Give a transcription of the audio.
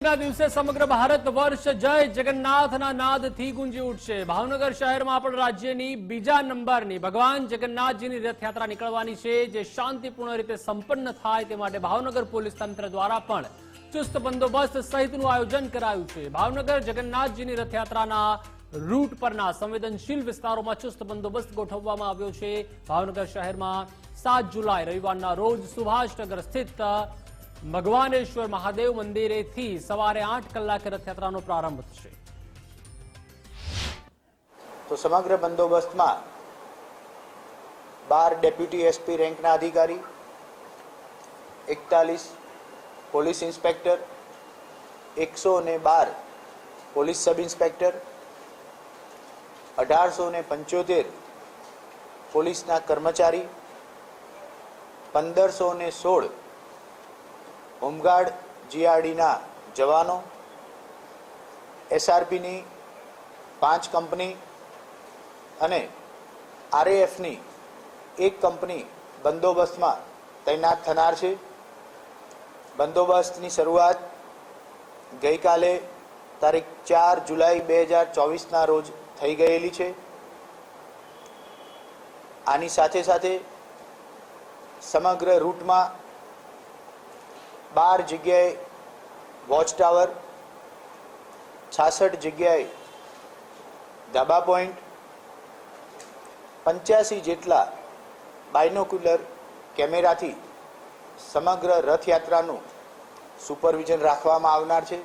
દિવસે સમગ્ર ભારત વર્ષ જય જગન્નાથના નાદથી ગુંજી ઉઠશે. ભાવનગર શહેરમાં પણ રાજ્યની બીજા નંબરની ભગવાન જગન્નાથજીની રથયાત્રા નીકળવાની છે. જે શાંતિપૂર્ણ રીતે સંપન્ન થાય તે માટે ભાવનગર પોલીસ તંત્ર દ્વારા પણ ચુસ્ત બંદોબસ્ત સહિતનું આયોજન કરાયું છે. ભાવનગર જગન્નાથજીની રથયાત્રાના રૂટ પરના સંવેદનશીલ વિસ્તારોમાં ચુસ્ત બંદોબસ્ત ગોઠવવામાં આવ્યો છે. ભાવનગર શહેરમાં સાત જુલાઈ રવિવારના રોજ સુભાષનગર સ્થિત ભગવાનેશ્વર મહાદેવ મંદિરેથી સવારે આઠ કલાકે રથયાત્રાનો પ્રારંભ થશે. તો સમગ્ર બંદોબસ્તમાં બાર ડેપ્યુટી એસપી રેન્કના અધિકારી, એકતાલીસ પોલીસ ઇન્સ્પેક્ટર, એકસો ને બાર પોલીસ સબ ઇન્સ્પેક્ટર, અઢારસો ને પંચોતેર પોલીસના કર્મચારી, પંદરસો ને સોળ હોમગાર્ડ જીઆરડીના જવાનો, એસઆરપીની પાંચ કંપની અને આરએએફની એક કંપની બંદોબસ્તમાં તૈનાત થનાર છે. બંદોબસ્તની શરૂઆત ગઈકાલે તારીખ ચાર જુલાઈ બે હજાર ચોવીસના રોજ થઈ ગયેલી છે. આની સાથે સાથે સમગ્ર રૂટમાં બાર જગ્યાએ વોચ ટાવર છાસઠ જગ્યાએ ધાબા પોઈન્ટ પંચ્યાસી જેટલા બાયનોક્યુલર કેમેરાથી સમગ્ર રથયાત્રાનું સુપરવિઝન રાખવામાં આવનાર છે.